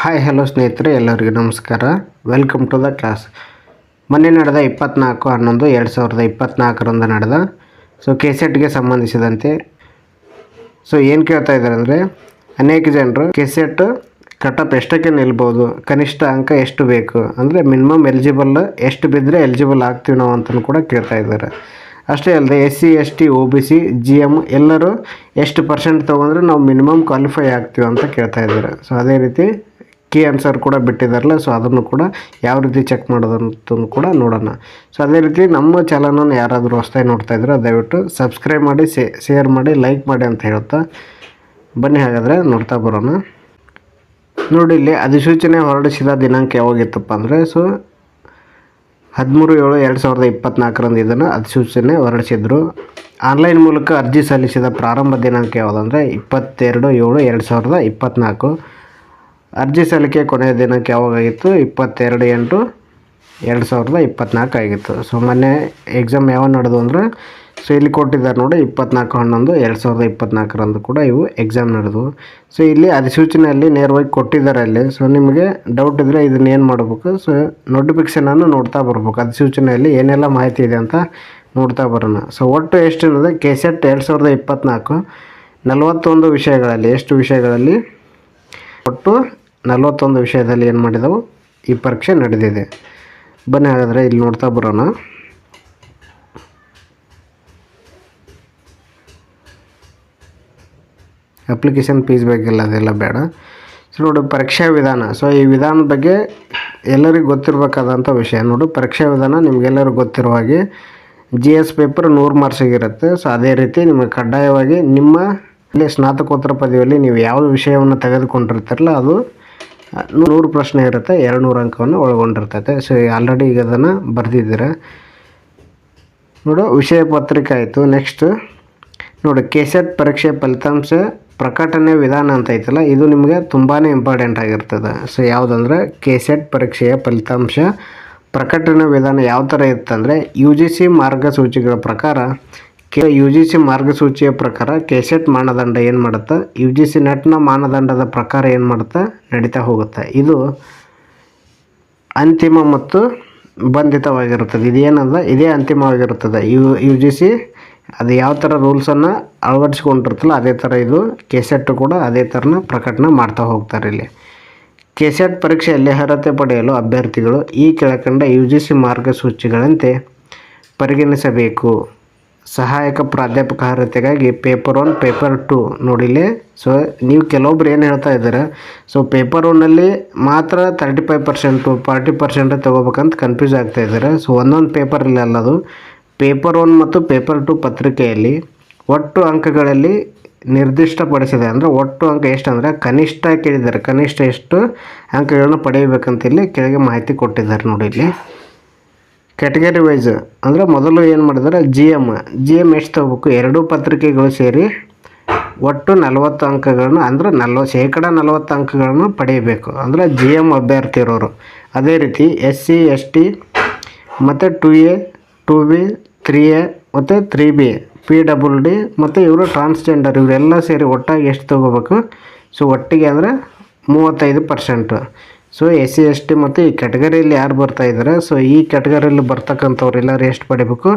Hi hello ಸ್ನೇಹಿತರೆ, ಎಲ್ಲರಿಗೂ ನಮಸ್ಕಾರ. ವೆಲ್ಕಮ್ ಟು ದ ಕ್ಲಾಸ್ ಮೊನ್ನೆ ನಡೆದ ಇಪ್ಪತ್ನಾಲ್ಕು ಹನ್ನೊಂದು, ಎರಡು ಸಾವಿರದ ಇಪ್ಪತ್ನಾಲ್ಕರಂದು ನಡೆದ. ಸೊ ಕೆಸೆಟ್ಗೆ ಸಂಬಂಧಿಸಿದಂತೆ. ಸೊ ಏನು ಕೇಳ್ತಾ ಇದ್ದಾರೆ ಅಂದರೆ, ಅನೇಕ ಜನರು ಕೆಸೆಟ್ ಕಟಪ್ ಎಷ್ಟಕ್ಕೆ ನಿಲ್ಬೋದು, ಕನಿಷ್ಠ ಅಂಕ ಎಷ್ಟು ಬೇಕು, ಅಂದರೆ ಮಿನಿಮಮ್ ಎಲಿಜಿಬಲ್ ಎಷ್ಟು ಬಿದ್ದರೆ ಎಲಿಜಿಬಲ್ ಆಗ್ತೀವಿ ನಾವು ಅಂತಲೂ ಕೂಡ ಕೇಳ್ತಾ ಇದ್ದಾರೆ. ಅಷ್ಟೇ ಅಲ್ಲದೆ S C S T O B C G M ಎಲ್ಲರೂ ಎಷ್ಟು ಪರ್ಸೆಂಟ್ ತೊಗೊಂಡ್ರೆ ನಾವು ಮಿನಿಮಮ್ ಕ್ವಾಲಿಫೈ ಆಗ್ತೀವಿ ಅಂತ ಕೇಳ್ತಾ ಇದ್ದಾರೆ. ಸೊ ಅದೇ ರೀತಿ ಕೀ ಆನ್ಸರ್ ಕೂಡ ಬಿಟ್ಟಿದ್ದಾರಲ್ಲ ಸೊ ಅದನ್ನು ಕೂಡ ಯಾವ ರೀತಿ ಚೆಕ್ ಮಾಡೋದಂತ ಕೂಡ ನೋಡೋಣ. ಸೊ ಅದೇ ರೀತಿ ನಮ್ಮ ಚಾನಲನ್ನು ಯಾರಾದರೂ ಹೊಸ್ದಾಗಿ ನೋಡ್ತಾ ಇದ್ರೆ ದಯವಿಟ್ಟು ಸಬ್ಸ್ಕ್ರೈಬ್ ಮಾಡಿ ಶೇರ್ ಮಾಡಿ ಲೈಕ್ ಮಾಡಿ ಅಂತ ಹೇಳುತ್ತಾ ಬನ್ನಿ. ಹಾಗಾದರೆ ನೋಡ್ತಾ ಬರೋಣ. ನೋಡಿ, ಇಲ್ಲಿ ಅಧಿಸೂಚನೆ ಹೊರಡಿಸಿದ ದಿನಾಂಕ ಯಾವಾಗಿತ್ತಪ್ಪ ಅಂದರೆ ಸೊ ಹದಿಮೂರು ಏಳು ಎರಡು ಸಾವಿರದ ಇಪ್ಪತ್ತ್ನಾಲ್ಕರಂದು ಇದನ್ನು ಅಧಿಸೂಚನೆ ಹೊರಡಿಸಿದ್ರು. ಆನ್ಲೈನ್ ಮೂಲಕ ಅರ್ಜಿ ಸಲ್ಲಿಸಿದ ಪ್ರಾರಂಭ ದಿನಾಂಕ ಯಾವುದಂದರೆ ಇಪ್ಪತ್ತೆರಡು ಏಳು ಎರಡು ಸಾವಿರದ ಇಪ್ಪತ್ತ್ನಾಲ್ಕು ಅರ್ಜಿ ಸಲ್ಲಿಕೆ ಕೊನೆಯ ದಿನಾಂಕ ಯಾವಾಗಾಗಿತ್ತು? ಇಪ್ಪತ್ತೆರಡು ಎಂಟು ಎರಡು ಸಾವಿರದ ಇಪ್ಪತ್ತ್ನಾಲ್ಕು ಆಗಿತ್ತು. ಸೊ ಮೊನ್ನೆ ಎಕ್ಸಾಮ್ ಯಾವಾಗ ನಡೆದು ಅಂದರೆ? ಸೊ ಇಲ್ಲಿ ಕೊಟ್ಟಿದ್ದಾರೆ ನೋಡಿ, ಇಪ್ಪತ್ನಾಲ್ಕು ಹನ್ನೊಂದು ಎರಡು ಸಾವಿರದ ಇಪ್ಪತ್ನಾಲ್ಕರಂದು ಕೂಡ ಇವು ಎಕ್ಸಾಮ್ ನಡೆದವು ಸೊ ಇಲ್ಲಿ ಅಧಿಸೂಚನೆಯಲ್ಲಿ ನೇರವಾಗಿ ಕೊಟ್ಟಿದ್ದಾರೆ ಅಲ್ಲಿ. ಸೊ ನಿಮಗೆ ಡೌಟ್ ಇದ್ದರೆ ಇದನ್ನ ಏನು ಮಾಡಬೇಕು? ಸೊ ನೋಟಿಫಿಕೇಷನನ್ನು ನೋಡ್ತಾ ಬರ್ಬೇಕು. ಅಧಿಸೂಚನೆಯಲ್ಲಿ ಏನೆಲ್ಲ ಮಾಹಿತಿ ಇದೆ ಅಂತ ನೋಡ್ತಾ ಬರೋಣ. ಸೊ ಒಟ್ಟು ಎಷ್ಟು ಅನ್ನೋದು ಕೆ ಸೆಟ್ ಎರಡು ಸಾವಿರದ ಇಪ್ಪತ್ತ್ನಾಲ್ಕು ನಲವತ್ತೊಂದು ವಿಷಯಗಳಲ್ಲಿ, ಎಷ್ಟು ವಿಷಯಗಳಲ್ಲಿ? ಒಟ್ಟು ನಲವತ್ತೊಂದು ವಿಷಯದಲ್ಲಿ ಏನು ಮಾಡಿದವು? ಈ ಪರೀಕ್ಷೆ ನಡೆದಿದೆ ಬನ್ನಿ ಹಾಗಾದರೆ ಇಲ್ಲಿ ನೋಡ್ತಾ ಬರೋಣ. ಅಪ್ಲಿಕೇಶನ್ ಫೀಸ್ ಬೇಕಿಲ್ಲ, ಅದೆಲ್ಲ ಬೇಡ. ಸೊ ನೋಡು, ಪರೀಕ್ಷಾ ವಿಧಾನ. ಸೊ ಈ ವಿಧಾನದ ಬಗ್ಗೆ ಎಲ್ಲರಿಗೂ ಗೊತ್ತಿರಬೇಕಾದಂಥ ವಿಷಯ. ನೋಡು, ಪರೀಕ್ಷಾ ವಿಧಾನ ನಿಮಗೆಲ್ಲರಿಗೂ ಗೊತ್ತಿರುವ ಹಾಗೆ ಜಿ ಎಸ್ ಪೇಪರ್ ನೂರು ಮಾರ್ಕ್ಸಿಗಿರುತ್ತೆ ಸೊ ಅದೇ ರೀತಿ ನಿಮಗೆ ಕಡ್ಡಾಯವಾಗಿ ನಿಮ್ಮ ಸ್ನಾತಕೋತ್ತರ ಪದವಿಯಲ್ಲಿ ನೀವು ಯಾವ ವಿಷಯವನ್ನು ತೆಗೆದುಕೊಂಡಿರ್ತೀರಲ್ಲ, ಅದು ನೂರು ಪ್ರಶ್ನೆ ಇರುತ್ತೆ ಎರಡು ನೂರು ಅಂಕವನ್ನು ಒಳಗೊಂಡಿರ್ತೈತೆ. ಸೊ ಆಲ್ರೆಡಿ ಈಗ ಅದನ್ನು ಬರೆದಿದ್ದೀರ? ನೋಡು, ವಿಷಯ ಪತ್ರಿಕೆ ಆಯಿತು. ನೆಕ್ಸ್ಟ್ ನೋಡಿ, ಕೆಸೆಟ್ ಪರೀಕ್ಷೆ ಫಲಿತಾಂಶ ಪ್ರಕಟಣೆ ವಿಧಾನ ಅಂತ ಐತಲ್ಲ, ಇದು ನಿಮಗೆ ತುಂಬಾ ಇಂಪಾರ್ಟೆಂಟ್ ಆಗಿರ್ತದೆ. ಸೊ ಯಾವುದಂದ್ರೆ, ಕೆಸೆಟ್ ಪರೀಕ್ಷೆಯ ಫಲಿತಾಂಶ ಪ್ರಕಟಣೆ ವಿಧಾನ ಯಾವ ಥರ ಇತ್ತಂದರೆ ಯು ಜಿ ಸಿ ಮಾರ್ಗಸೂಚಿಗಳ ಪ್ರಕಾರ ಕೆ ಯು ಜಿ ಸಿ ಮಾರ್ಗಸೂಚಿಯ ಪ್ರಕಾರ ಕೆಸೆಟ್ ಮಾನದಂಡ ಏನು ಮಾಡುತ್ತೆ? ಯು ಜಿ ಸಿ ನೆಟ್ನ ಮಾನದಂಡದ ಪ್ರಕಾರ ಏನು ಮಾಡುತ್ತೆ? ನಡೀತಾ ಹೋಗುತ್ತೆ. ಇದು ಅಂತಿಮ ಮತ್ತು ಬಂಧಿತವಾಗಿರುತ್ತದೆ. ಇದೇನದ ಇದೇ ಅಂತಿಮವಾಗಿರುತ್ತದೆ. ಯು ಯು ಜಿ ಸಿ ಅದು ಯಾವ ಥರ ರೂಲ್ಸನ್ನು ಅಳವಡಿಸ್ಕೊಂಡಿರ್ತಲ್ಲ ಅದೇ ಥರ ಇದು ಕೆಸೆಟ್ ಕೂಡ ಅದೇ ಥರನ ಪ್ರಕಟಣೆ ಮಾಡ್ತಾ ಹೋಗ್ತಾರೆ ಇಲ್ಲಿ. ಕೆಸೆಟ್ ಪರೀಕ್ಷೆಯಲ್ಲಿ ಅರ್ಹತೆ ಪಡೆಯಲು ಅಭ್ಯರ್ಥಿಗಳು ಈ ಕೆಳಕಂಡ ಯು ಜಿ ಸಿ ಮಾರ್ಗಸೂಚಿಗಳಂತೆ ಪರಿಗಣಿಸಬೇಕು. ಸಹಾಯಕ ಪ್ರಾಧ್ಯಾಪಕ ಅರ್ಹತೆಗಾಗಿ ಪೇಪರ್ ಒನ್ ಪೇಪರ್ ಟು ನೋಡಿಲಿ ಸೊ ನೀವು ಕೆಲವೊಬ್ರು ಏನು ಹೇಳ್ತಾ ಇದ್ದಾರೆ ಸೊ ಪೇಪರ್ ಒನ್ನಲ್ಲಿ ಮಾತ್ರ thirty five percent forty percent ತೊಗೋಬೇಕಂತ confuse ಆಗ್ತಾ ಇದ್ದಾರೆ. ಸೊ ಒಂದೊಂದು ಪೇಪರಲ್ಲಿ ಅಲ್ಲದು ಪೇಪರ್ ಒನ್ ಮತ್ತು ಪೇಪರ್ ಟು ಪತ್ರಿಕೆಯಲ್ಲಿ ಒಟ್ಟು ಅಂಕಗಳಲ್ಲಿ ನಿರ್ದಿಷ್ಟಪಡಿಸಿದೆ ಅಂದರೆ ಒಟ್ಟು ಅಂಕ ಎಷ್ಟು ಅಂದರೆ ಕನಿಷ್ಠ ಕೇಳಿದ್ದಾರೆ. ಕನಿಷ್ಠ ಎಷ್ಟು ಅಂಕಗಳನ್ನು ಪಡೆಯಬೇಕಂತ ಇಲ್ಲಿ ಕೆಳಗೆ ಮಾಹಿತಿ ಕೊಟ್ಟಿದ್ದಾರೆ ನೋಡಿ ಇಲ್ಲಿ ಕ್ಯಾಟಗರಿ ವೈಸ್ ಅಂದರೆ ಮೊದಲು ಏನು ಮಾಡಿದ್ರೆ ಜಿ ಎಂ ಜಿ ಎಂ ಎಷ್ಟು ತಗೋಬೇಕು? ಎರಡೂ ಪತ್ರಿಕೆಗಳು ಸೇರಿ ಒಟ್ಟು ನಲವತ್ತು ಅಂಕಗಳನ್ನು ಅಂದರೆ ನಲ್ವ, ಶೇಕಡ ನಲವತ್ತು ಅಂಕಗಳನ್ನು ಪಡೆಯಬೇಕು. ಅಂದರೆ ಜಿ ಎಂ ಅಭ್ಯರ್ಥಿ ಇರೋರು. ಅದೇ ರೀತಿ ಎಸ್ ಸಿ ಎಸ್ ಟಿ ಮತ್ತು two A two B three A ಮತ್ತು three B P double D ಮತ್ತು ಇವರು ಟ್ರಾನ್ಸ್ಜೆಂಡರ್ ಇವರೆಲ್ಲ ಸೇರಿ ಒಟ್ಟಾಗಿ ಎಷ್ಟು ತೊಗೋಬೇಕು? ಸೊ ಒಟ್ಟಿಗೆ ಅಂದರೆ ಮೂವತ್ತೈದು percent so S C S T ಮತ್ತು ಈ ಕ್ಯಾಟಗರಿಯಲ್ಲಿ ಯಾರು ಬರ್ತಾ ಇದ್ದಾರೆ? ಸೊ ಈ ಕ್ಯಾಟಗರಿಯಲ್ಲಿ ಬರ್ತಕ್ಕಂಥವ್ರು ಎಲ್ಲರೂ ಎಷ್ಟು ಪಡಿಬೇಕು?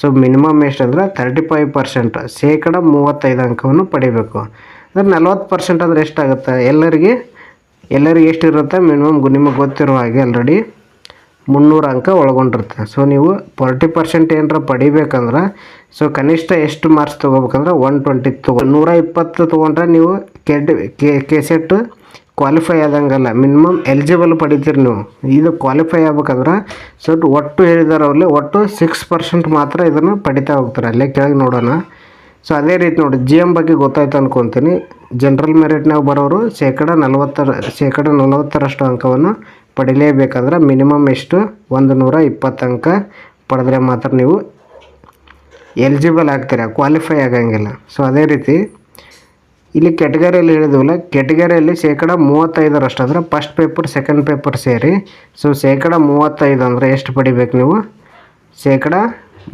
ಸೊ ಮಿನಿಮಮ್ ಎಷ್ಟು ಅಂದರೆ ತರ್ಟಿ ಫೈವ್ ಪರ್ಸೆಂಟ್ ಶೇಕಡ ಮೂವತ್ತೈದು ಅಂಕವನ್ನು ಪಡಿಬೇಕು. ಅಂದರೆ ನಲ್ವತ್ತು ಪರ್ಸೆಂಟ್ ಅಂದರೆ ಎಷ್ಟಾಗುತ್ತೆ? ಎಲ್ಲರಿಗೆ? ಎಲ್ಲರಿಗೆ ಎಷ್ಟಿರುತ್ತೆ? ಮಿನಿಮಮ್ ನಿಮಗೆ ಗೊತ್ತಿರೋ ಹಾಗೆ ಆಲ್ರೆಡಿ ಮುನ್ನೂರು ಅಂಕ ಒಳಗೊಂಡಿರುತ್ತೆ. ಸೊ ನೀವು ಫೋರ್ಟಿ ಪರ್ಸೆಂಟ್ ಏನಾರ ಪಡಿಬೇಕಂದ್ರೆ ಸೊ ಕನಿಷ್ಠ ಎಷ್ಟು ಮಾರ್ಕ್ಸ್ ತೊಗೋಬೇಕಂದ್ರೆ ಒನ್ ಟ್ವೆಂಟಿ ತೊಗೊ ನೂರ ಇಪ್ಪತ್ತು ತೊಗೊಂಡ್ರೆ ನೀವು ಕೆಡ್ ಕೆ ಸೆಟ್ ಕ್ವಾಲಿಫೈ ಆದಂಗಲ್ಲ. ಮಿನಿಮಮ್ ಎಲಿಜಿಬಲ್ ಪಡಿತೀರಿ ನೀವು. ಇದು ಕ್ವಾಲಿಫೈ ಆಗ್ಬೇಕಂದ್ರೆ ಸೊ ಒಟ್ಟು ಹೇಳಿದಾರೆ ಅವ್ರಲ್ಲಿ ಒಟ್ಟು ಸಿಕ್ಸ್ ಪರ್ಸೆಂಟ್ ಮಾತ್ರ ಇದನ್ನು ಪಡಿತಾ ಹೋಗ್ತಾರೆ. ಅಲ್ಲೇ ಕೆಳಗೆ ನೋಡೋಣ. ಸೊ ಅದೇ ರೀತಿ ನೋಡಿ ಜಿ ಎಂ ಬಗ್ಗೆ ಗೊತ್ತಾಯ್ತು ಅನ್ಕೊತೀನಿ. ಜನರಲ್ ಮೆರಿಟ್ನಾಗ ಬರೋರು ಶೇಕಡ ನಲವತ್ತರ, ಶೇಕಡ ನಲವತ್ತರಷ್ಟು ಅಂಕವನ್ನು ಪಡಿಲೇಬೇಕಂದ್ರೆ ಮಿನಿಮಮ್ ಎಷ್ಟು? ಒಂದು ನೂರ ಇಪ್ಪತ್ತು ಅಂಕ ಪಡೆದ್ರೆ ಮಾತ್ರ ನೀವು ಎಲಿಜಿಬಲ್ ಆಗ್ತೀರಾ. ಕ್ವಾಲಿಫೈ ಆಗಂಗಿಲ್ಲ. ಸೊ ಅದೇ ರೀತಿ ಇಲ್ಲಿ ಕೆಟಗರಿಯಲ್ಲಿ ಹೇಳಿದ್ವಲ್ಲ ಕೆಟಗರಿಯಲ್ಲಿ ಶೇಕಡ ಮೂವತ್ತೈದರಷ್ಟು ಅಂದರೆ ಫಸ್ಟ್ ಪೇಪರ್ ಸೆಕೆಂಡ್ ಪೇಪರ್ ಸೇರಿ. ಸೊ ಶೇಕಡ ಮೂವತ್ತೈದು ಅಂದರೆ ಎಷ್ಟು ಪಡಿಬೇಕು ನೀವು? ಶೇಕಡ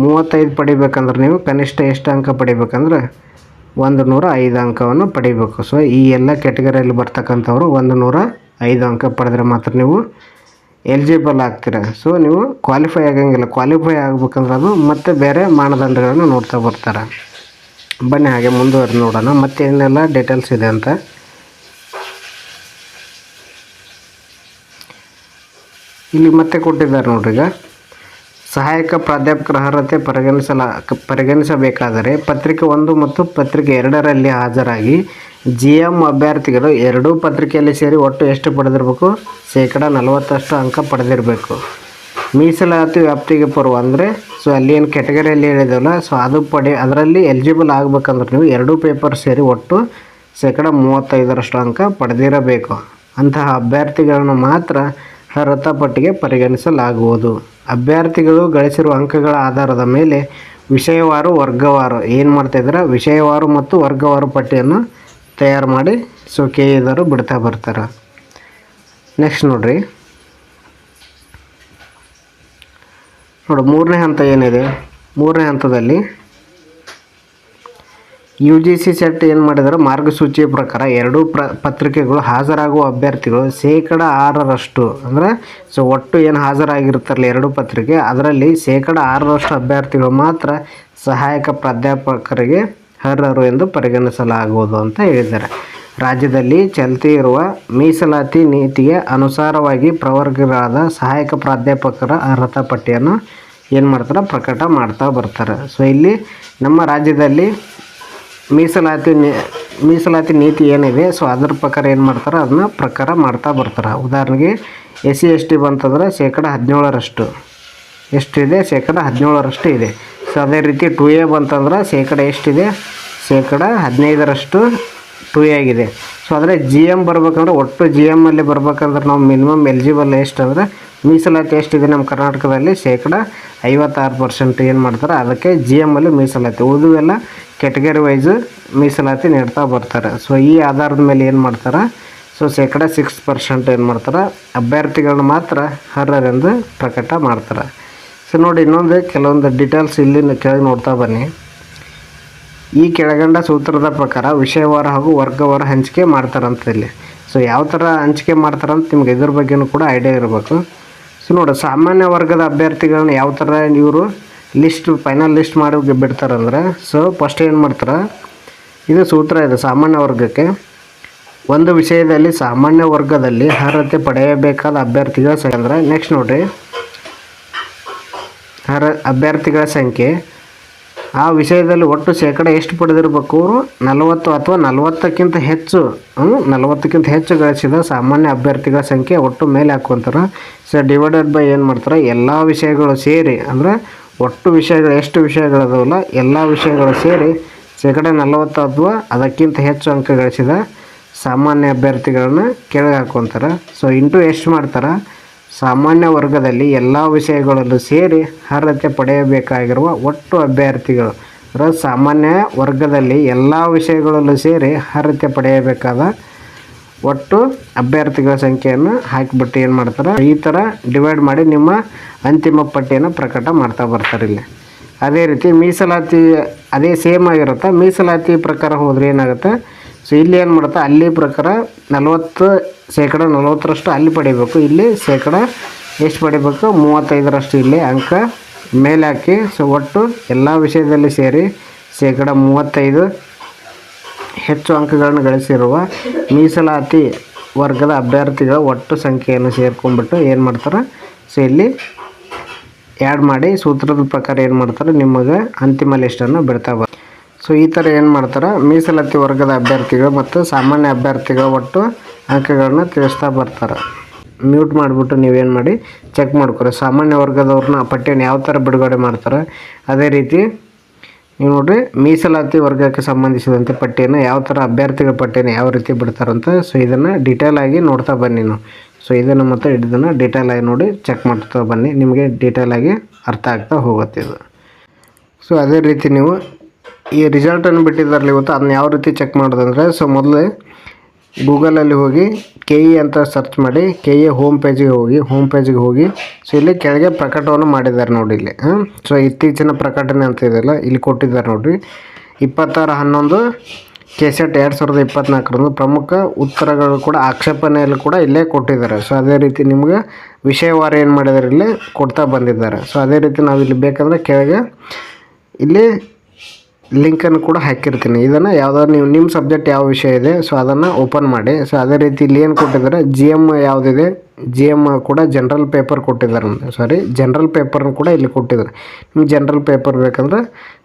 ಮೂವತ್ತೈದು ಪಡಿಬೇಕಂದ್ರೆ ನೀವು ಕನಿಷ್ಠ ಎಷ್ಟು ಅಂಕ ಪಡಿಬೇಕಂದ್ರೆ ಒಂದು ನೂರ ಐದು ಅಂಕವನ್ನು ಪಡಿಬೇಕು. ಸೊ ಈ ಎಲ್ಲ ಕೆಟಗರಿಯಲ್ಲಿ ಬರ್ತಕ್ಕಂಥವ್ರು ಒಂದು ನೂರ ಐದು ಅಂಕ ಪಡೆದ್ರೆ ಮಾತ್ರ ನೀವು ಎಲಿಜಿಬಲ್ ಆಗ್ತೀರ. ಸೊ ನೀವು ಕ್ವಾಲಿಫೈ ಆಗಂಗಿಲ್ಲ. ಕ್ವಾಲಿಫೈ ಆಗಬೇಕಂದ್ರೆ ಅದು ಮತ್ತೆ ಬೇರೆ ಮಾನದಂಡಗಳನ್ನು ನೋಡ್ತಾ ಬರ್ತಾರೆ. ಬನ್ನಿ, ಹಾಗೆ ಮುಂದುವರೆದು ನೋಡೋಣ. ಮತ್ತೆ ಮತ್ತೇನೆಲ್ಲ ಡೀಟೇಲ್ಸ್ ಇದೆ ಅಂತ? ಇಲ್ಲಿ ಮತ್ತೆ ಕೊಟ್ಟಿದ್ದಾರೆ ನೋಡ್ರಿ ಈಗ. ಸಹಾಯಕ ಪ್ರಾಧ್ಯಾಪಕರ ಅರ್ಹತೆ ಪರಿಗಣಿಸಲ, ಪರಿಗಣಿಸಬೇಕಾದರೆ ಪತ್ರಿಕೆ ಒಂದು ಮತ್ತು ಪತ್ರಿಕೆ ಎರಡರಲ್ಲಿ ಹಾಜರಾಗಿ ಜಿ ಎಂ ಅಭ್ಯರ್ಥಿಗಳು ಎರಡೂ ಪತ್ರಿಕೆಯಲ್ಲಿ ಸೇರಿ ಒಟ್ಟು ಎಷ್ಟು ಪಡೆದಿರಬೇಕು? ಶೇಕಡ ನಲವತ್ತಷ್ಟು ಅಂಕ ಪಡೆದಿರಬೇಕು. ಮೀಸಲಾತಿ ವ್ಯಾಪ್ತಿಗೆ ಬರುವ ಅಂದರೆ ಸೊ ಅಲ್ಲಿ ಏನು ಕೆಟಗರಿಯಲ್ಲಿ ಹೇಳಿದವಲ್ಲ ಸೊ ಅದು ಪಡೆ, ಅದರಲ್ಲಿ ಎಲಿಜಿಬಲ್ ಆಗಬೇಕಂದ್ರೆ ನೀವು ಎರಡೂ ಪೇಪರ್ ಸೇರಿ ಒಟ್ಟು ಶೇಕಡ ಮೂವತ್ತೈದರಷ್ಟು ಅಂಕ ಪಡೆದಿರಬೇಕು. ಅಂತಹ ಅಭ್ಯರ್ಥಿಗಳನ್ನು ಮಾತ್ರ ಅರ್ಹತಾ ಪಟ್ಟಿಗೆ ಪರಿಗಣಿಸಲಾಗುವುದು. ಅಭ್ಯರ್ಥಿಗಳು ಗಳಿಸಿರುವ ಅಂಕಗಳ ಆಧಾರದ ಮೇಲೆ ವಿಷಯವಾರು, ವರ್ಗವಾರು, ಏನು ಮಾಡ್ತಾಯಿದ್ರೆ ವಿಷಯವಾರು ಮತ್ತು ವರ್ಗವಾರು ಪಟ್ಟಿಯನ್ನು ತಯಾರು ಮಾಡಿ ಸೊ ಕೆ ಇದರು ಬಿಡ್ತಾ ಬರ್ತಾರೆ. ನೆಕ್ಸ್ಟ್ ನೋಡ್ರಿ. ನೋಡಿ, ಮೂರನೇ ಹಂತ ಏನಿದೆ? ಮೂರನೇ ಹಂತದಲ್ಲಿ ಯು ಜಿ ಸಿ ಸೆಟ್ ಏನು ಮಾಡಿದರೆ? ಮಾರ್ಗಸೂಚಿಯ ಪ್ರಕಾರ ಎರಡೂ ಪ್ರ, ಪತ್ರಿಕೆಗಳು ಹಾಜರಾಗುವ ಅಭ್ಯರ್ಥಿಗಳು ಶೇಕಡ ಆರರಷ್ಟು, ಅಂದರೆ ಸೊ ಒಟ್ಟು ಏನು ಹಾಜರಾಗಿರ್ತಾರಲ್ಲ ಎರಡೂ ಪತ್ರಿಕೆ, ಅದರಲ್ಲಿ ಶೇಕಡ ಆರರಷ್ಟು ಅಭ್ಯರ್ಥಿಗಳು ಮಾತ್ರ ಸಹಾಯಕ ಪ್ರಾಧ್ಯಾಪಕರಿಗೆ ಅರ್ಹರು ಎಂದು ಪರಿಗಣಿಸಲಾಗುವುದು ಅಂತ ಹೇಳಿದ್ದಾರೆ. ರಾಜ್ಯದಲ್ಲಿ ಚಾಲ್ತಿ ಇರುವ ಮೀಸಲಾತಿ ನೀತಿಗೆ ಅನುಸಾರವಾಗಿ ಪ್ರವರ್ಗಗಳಾದ ಸಹಾಯಕ ಪ್ರಾಧ್ಯಾಪಕರ ಅರ್ಹತಾ ಪಟ್ಟಿಯನ್ನು ಏನು ಮಾಡ್ತಾರೆ ಪ್ರಕಟ ಮಾಡ್ತಾ ಬರ್ತಾರೆ. ಸೊ ಇಲ್ಲಿ ನಮ್ಮ ರಾಜ್ಯದಲ್ಲಿ ಮೀಸಲಾತಿ ಮೀಸಲಾತಿ ನೀತಿ ಏನಿದೆ ಸೊ ಅದ್ರ ಪ್ರಕಾರ ಏನು ಮಾಡ್ತಾರೆ ಅದನ್ನ ಪ್ರಕಾರ ಮಾಡ್ತಾ ಬರ್ತಾರೆ. ಉದಾಹರಣೆಗೆ, ಎಸ್ ಸಿ, ಎಸ್ ಟಿ ಬಂತಂದ್ರೆ ಶೇಕಡ ಹದಿನೇಳರಷ್ಟು. ಎಷ್ಟಿದೆ? ಶೇಕಡ ಹದಿನೇಳರಷ್ಟು ಇದೆ. ಸೊ ಅದೇ ರೀತಿ ಟು ಎ ಬಂತಂದ್ರೆ ಶೇಕಡ ಎಷ್ಟಿದೆ? ಶೇಕಡ ಹದಿನೈದರಷ್ಟು ಟು ಆಗಿದೆ. ಸೊ ಆದರೆ ಜಿ ಎಂ ಬರ್ಬೇಕಂದ್ರೆ ಒಟ್ಟು ಜಿ ಎಮ್ಮಲ್ಲಿ ಬರ್ಬೇಕಂದ್ರೆ ನಾವು ಮಿನಿಮಮ್ ಎಲಿಜಿಬಲ್ ಎಷ್ಟು ಅಂದರೆ ಮೀಸಲಾತಿ ಎಷ್ಟಿದೆ ನಮ್ಮ ಕರ್ನಾಟಕದಲ್ಲಿ? ಶೇಕಡ ಐವತ್ತಾರು ಪರ್ಸೆಂಟ್ ಏನು ಮಾಡ್ತಾರೆ? ಅದಕ್ಕೆ ಜಿ ಎಮ್ಮಲ್ಲಿ ಮೀಸಲಾತಿ. ಉದುವೆಲ್ಲ ಕೆಟಗರಿ ವೈಸ್ ಮೀಸಲಾತಿ ನೀಡ್ತಾ ಬರ್ತಾರೆ. ಸೊ ಈ ಆಧಾರದ ಮೇಲೆ ಏನು ಮಾಡ್ತಾರೆ? ಸೊ ಶೇಕಡ ಸಿಕ್ಸ್ ಪರ್ಸೆಂಟ್ ಏನು ಮಾಡ್ತಾರೆ? ಅಭ್ಯರ್ಥಿಗಳನ್ನ ಮಾತ್ರ ಅರ್ಹರೆಂದು ಪ್ರಕಟ ಮಾಡ್ತಾರೆ. ಸೊ ನೋಡಿ ಇನ್ನೊಂದು, ಕೆಲವೊಂದು ಡೀಟೇಲ್ಸ್ ಇಲ್ಲಿ ಕೆಳಗೆ ನೋಡ್ತಾ ಬನ್ನಿ. ಈ ಕೆಳಗಂಡ ಸೂತ್ರದ ಪ್ರಕಾರ ವಿಷಯವಾರ ಹಾಗೂ ವರ್ಗವಾರ ಹಂಚಿಕೆ ಮಾಡ್ತಾರಂತ ಇಲ್ಲಿ. ಸೊ ಯಾವ ಥರ ಹಂಚಿಕೆ ಮಾಡ್ತಾರಂತ ನಿಮ್ಗೆ ಇದ್ರ ಬಗ್ಗೆನೂ ಕೂಡ ಐಡಿಯಾ ಇರಬೇಕು. ಸೊ ನೋಡಿ, ಸಾಮಾನ್ಯ ವರ್ಗದ ಅಭ್ಯರ್ಥಿಗಳನ್ನ ಯಾವ ಥರ ಇವರು ಲಿಸ್ಟ್ ಫೈನಲ್ ಲಿಸ್ಟ್ ಮಾಡಿ ಬಿಡ್ತಾರಂದ್ರೆ ಸೊ ಫಸ್ಟ್ ಏನು ಮಾಡ್ತಾರೆ? ಇದು ಸೂತ್ರ ಇದೆ ಸಾಮಾನ್ಯ ವರ್ಗಕ್ಕೆ. ಒಂದು ವಿಷಯದಲ್ಲಿ ಸಾಮಾನ್ಯ ವರ್ಗದಲ್ಲಿ ಅರ್ಹತೆ ಪಡೆಯಬೇಕಾದ ಅಭ್ಯರ್ಥಿಗಳ ಸಂಖ್ಯೆ ಅಂದರೆ ನೆಕ್ಸ್ಟ್ ನೋಡಿರಿ. ಅರ್ಹ ಅಭ್ಯರ್ಥಿಗಳ ಸಂಖ್ಯೆ ಆ ವಿಷಯದಲ್ಲಿ ಒಟ್ಟು ಶೇಕಡ ಎಷ್ಟು ಪಡೆದಿರಬೇಕು ಅವರು? ನಲವತ್ತು ಅಥವಾ ನಲವತ್ತಕ್ಕಿಂತ ಹೆಚ್ಚು ನಲವತ್ತಕ್ಕಿಂತ ಹೆಚ್ಚು ಗಳಿಸಿದ ಸಾಮಾನ್ಯ ಅಭ್ಯರ್ಥಿಗಳ ಸಂಖ್ಯೆ ಒಟ್ಟು ಮೇಲೆ ಹಾಕ್ಕೊಂತಾರೆ ಸೊ ಡಿವೈಡೆಡ್ ಬೈ ಏನು ಮಾಡ್ತಾರೆ? ಎಲ್ಲ ವಿಷಯಗಳು ಸೇರಿ, ಅಂದರೆ ಒಟ್ಟು ವಿಷಯಗಳು ಎಷ್ಟು ವಿಷಯಗಳಿದಾವಲ್ಲ, ಎಲ್ಲ ವಿಷಯಗಳು ಸೇರಿ ಶೇಕಡ ನಲವತ್ತು ಅಥವಾ ಅದಕ್ಕಿಂತ ಹೆಚ್ಚು ಅಂಕ ಗಳಿಸಿದ ಸಾಮಾನ್ಯ ಅಭ್ಯರ್ಥಿಗಳನ್ನ ಕೆಳಗೆ ಹಾಕ್ಕೊಂತಾರೆ ಸೊ ಇಂಟು ಎಷ್ಟು ಮಾಡ್ತಾರೆ? ಸಾಮಾನ್ಯ ವರ್ಗದಲ್ಲಿ ಎಲ್ಲ ವಿಷಯಗಳಲ್ಲೂ ಸೇರಿ ಅರ್ಹತೆ ಪಡೆಯಬೇಕಾಗಿರುವ ಒಟ್ಟು ಅಭ್ಯರ್ಥಿಗಳು. ಅಂದರೆ ಸಾಮಾನ್ಯ ವರ್ಗದಲ್ಲಿ ಎಲ್ಲ ವಿಷಯಗಳಲ್ಲೂ ಸೇರಿ ಅರ್ಹತೆ ಪಡೆಯಬೇಕಾದ ಒಟ್ಟು ಅಭ್ಯರ್ಥಿಗಳ ಸಂಖ್ಯೆಯನ್ನು ಹಾಕಿಬಿಟ್ಟು ಏನು ಮಾಡ್ತಾರೆ? ಈ ಥರ ಡಿವೈಡ್ ಮಾಡಿ ನಿಮ್ಮ ಅಂತಿಮ ಪಟ್ಟಿಯನ್ನು ಪ್ರಕಟ ಮಾಡ್ತಾ ಬರ್ತಾರೆ ಇಲ್ಲಿ. ಅದೇ ರೀತಿ ಮೀಸಲಾತಿ, ಅದೇ ಸೇಮ್ ಆಗಿರುತ್ತೆ. ಮೀಸಲಾತಿ ಪ್ರಕಾರ ಹೋದರೆ ಏನಾಗುತ್ತೆ? ಸೊ ಇಲ್ಲಿ ಏನು ಮಾಡುತ್ತೆ? ಅಲ್ಲಿ ಪ್ರಕಾರ ನಲವತ್ತು ಶೇಕಡ ನಲವತ್ತರಷ್ಟು ಅಲ್ಲಿ ಪಡಿಬೇಕು. ಇಲ್ಲಿ ಶೇಕಡ ಎಷ್ಟು ಪಡಿಬೇಕು? ಮೂವತ್ತೈದರಷ್ಟು ಇಲ್ಲಿ ಅಂಕ ಮೇಲೆ ಹಾಕಿ. ಸೊ ಒಟ್ಟು ಎಲ್ಲ ವಿಷಯದಲ್ಲಿ ಸೇರಿ ಶೇಕಡ ಮೂವತ್ತೈದು ಹೆಚ್ಚು ಅಂಕಗಳನ್ನು ಗಳಿಸಿರುವ ಮೀಸಲಾತಿ ವರ್ಗದ ಅಭ್ಯರ್ಥಿಗಳ ಒಟ್ಟು ಸಂಖ್ಯೆಯನ್ನು ಸೇರ್ಕೊಂಡ್ಬಿಟ್ಟು ಏನು ಮಾಡ್ತಾರೆ? ಸೊ ಇಲ್ಲಿ ಆ್ಯಡ್ ಮಾಡಿ ಸೂತ್ರದ ಪ್ರಕಾರ ಏನು ಮಾಡ್ತಾರೆ? ನಿಮಗೆ ಅಂತಿಮ ಲಿಸ್ಟನ್ನು ಬಿಡ್ತಾ ಬರ್ ಸೊ ಈ ಥರ ಏನು ಮಾಡ್ತಾರೆ? ಮೀಸಲಾತಿ ವರ್ಗದ ಅಭ್ಯರ್ಥಿಗಳು ಮತ್ತು ಸಾಮಾನ್ಯ ಅಭ್ಯರ್ಥಿಗಳ ಒಟ್ಟು ಅಂಕಗಳನ್ನ ತಿಳಿಸ್ತಾ ಬರ್ತಾರೆ. ಮ್ಯೂಟ್ ಮಾಡಿಬಿಟ್ಟು ನೀವೇನು ಮಾಡಿ? ಚೆಕ್ ಮಾಡ್ಕೊರಿ. ಸಾಮಾನ್ಯ ವರ್ಗದವ್ರನ್ನ ಪಟ್ಟಿಯನ್ನು ಯಾವ ಥರ ಬಿಡುಗಡೆ ಮಾಡ್ತಾರೆ? ಅದೇ ರೀತಿ ನೀವು ನೋಡಿರಿ, ಮೀಸಲಾತಿ ವರ್ಗಕ್ಕೆ ಸಂಬಂಧಿಸಿದಂತೆ ಪಟ್ಟಿಯನ್ನು ಯಾವ ಥರ ಅಭ್ಯರ್ಥಿಗಳ ಪಟ್ಟಿಯನ್ನು ಯಾವ ರೀತಿ ಬಿಡ್ತಾರಂತ ಸೊ ಇದನ್ನು ಡಿಟೇಲ್ ಆಗಿ ನೋಡ್ತಾ ಬನ್ನಿ ನೀವು. ಸೊ ಇದನ್ನು ಮತ್ತು ಇದನ್ನು ಡೀಟೇಲ್ ಆಗಿ ನೋಡಿ ಚೆಕ್ ಮಾಡ್ತಾ ಬನ್ನಿ. ನಿಮಗೆ ಡೀಟೇಲ್ ಆಗಿ ಅರ್ಥ ಆಗ್ತಾ ಹೋಗುತ್ತೆ ಇದು. ಸೊ ಅದೇ ರೀತಿ ನೀವು ಈ ರಿಸಲ್ಟನ್ನು ಬಿಟ್ಟಿದ್ದಾರಲ್ಲ ಇವತ್ತು ಅದನ್ನ ಯಾವ ರೀತಿ ಚೆಕ್ ಮಾಡೋದಂದರೆ ಸೊ ಮೊದಲು ಗೂಗಲಲ್ಲಿ ಹೋಗಿ ಕೆ ಇ ಅಂತ ಸರ್ಚ್ ಮಾಡಿ, ಕೆ ಇ ಹೋಮ್ ಪೇಜಿಗೆ ಹೋಗಿ ಹೋಮ್ ಪೇಜಿಗೆ ಹೋಗಿ ಸೊ ಇಲ್ಲಿ ಕೆಳಗೆ ಪ್ರಕಟವನ್ನು ಮಾಡಿದ್ದಾರೆ ನೋಡಿ ಇಲ್ಲಿ ಸೊ ಇತ್ತೀಚಿನ ಪ್ರಕಟಣೆ ಅಂತ ಇದೆಯಲ್ಲ ಇಲ್ಲಿ ಕೊಟ್ಟಿದ್ದಾರೆ ನೋಡಿರಿ. ಇಪ್ಪತ್ತಾರು ಹನ್ನೊಂದು, ಕೆಸೆಟ್ ಎರಡು ಸಾವಿರದ ಇಪ್ಪತ್ತ್ನಾಲ್ಕರಂದು ಪ್ರಮುಖ ಉತ್ತರಗಳು ಕೂಡ, ಆಕ್ಷೇಪಣೆಯಲ್ಲಿ ಕೂಡ ಇಲ್ಲೇ ಕೊಟ್ಟಿದ್ದಾರೆ. ಸೊ ಅದೇ ರೀತಿ ನಿಮಗೆ ವಿಷಯವಾರ ಏನು ಮಾಡಿದ್ದಾರೆ ಇಲ್ಲಿ ಕೊಡ್ತಾ ಬಂದಿದ್ದಾರೆ. ಸೊ ಅದೇ ರೀತಿ ನಾವು ಇಲ್ಲಿ ಬೇಕಂದರೆ ಕೆಳಗೆ ಇಲ್ಲಿ ಲಿಂಕನ್ನು ಕೂಡ ಹಾಕಿರ್ತೀನಿ. ಇದನ್ನು ಯಾವುದಾದ್ರು ನೀವು ನಿಮ್ಮ ಸಬ್ಜೆಕ್ಟ್ ಯಾವ ವಿಷಯ ಇದೆ ಸೊ ಅದನ್ನು ಓಪನ್ ಮಾಡಿ. ಸೊ ಅದೇ ರೀತಿ ಇಲ್ಲಿ ಏನು ಕೊಟ್ಟಿದ್ದಾರೆ ಜಿ ಎಂ ಯಾವುದಿದೆ ಜಿ ಎಂ ಕೂಡ ಜನರಲ್ ಪೇಪರ್ ಕೊಟ್ಟಿದ್ದಾರೆ ಸಾರಿ ಜನರಲ್ ಪೇಪರ್ನ ಕೂಡ ಇಲ್ಲಿ ಕೊಟ್ಟಿದ್ದಾರೆ. ನಿಮ್ಗೆ ಜನರಲ್ ಪೇಪರ್ ಬೇಕಂದ್ರೆ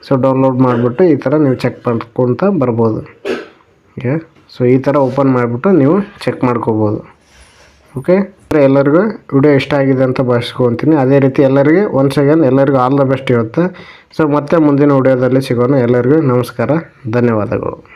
ಸೊ ಡೌನ್ಲೋಡ್ ಮಾಡಿಬಿಟ್ಟು ಈ ಥರ ನೀವು ಚೆಕ್ ಮಾಡ್ಕೊತ ಬರ್ಬೋದು. ಸೊ ಈ ಥರ ಓಪನ್ ಮಾಡಿಬಿಟ್ಟು ನೀವು ಚೆಕ್ ಮಾಡ್ಕೋಬೋದು. ಓಕೆ ಎಲ್ಲರಿಗೂ ವಿಡಿಯೋ ಇಷ್ಟ ಆಗಿದೆ ಅಂತ ಭಾವಿಸ್ಕೊತೀನಿ ಅದೇ ರೀತಿ ಎಲ್ಲರಿಗೂ ಒನ್ಸ್ ಅಗೇನ್ ಎಲ್ಲರಿಗೂ ಆಲ್ ದ ಬೆಸ್ಟ್ ಇರುತ್ತೆ. ಸೊ ಮತ್ತೆ ಮುಂದಿನ ವಿಡಿಯೋದಲ್ಲಿ ಸಿಗೋಣ. ಎಲ್ಲರಿಗೂ ನಮಸ್ಕಾರ. ಧನ್ಯವಾದಗಳು.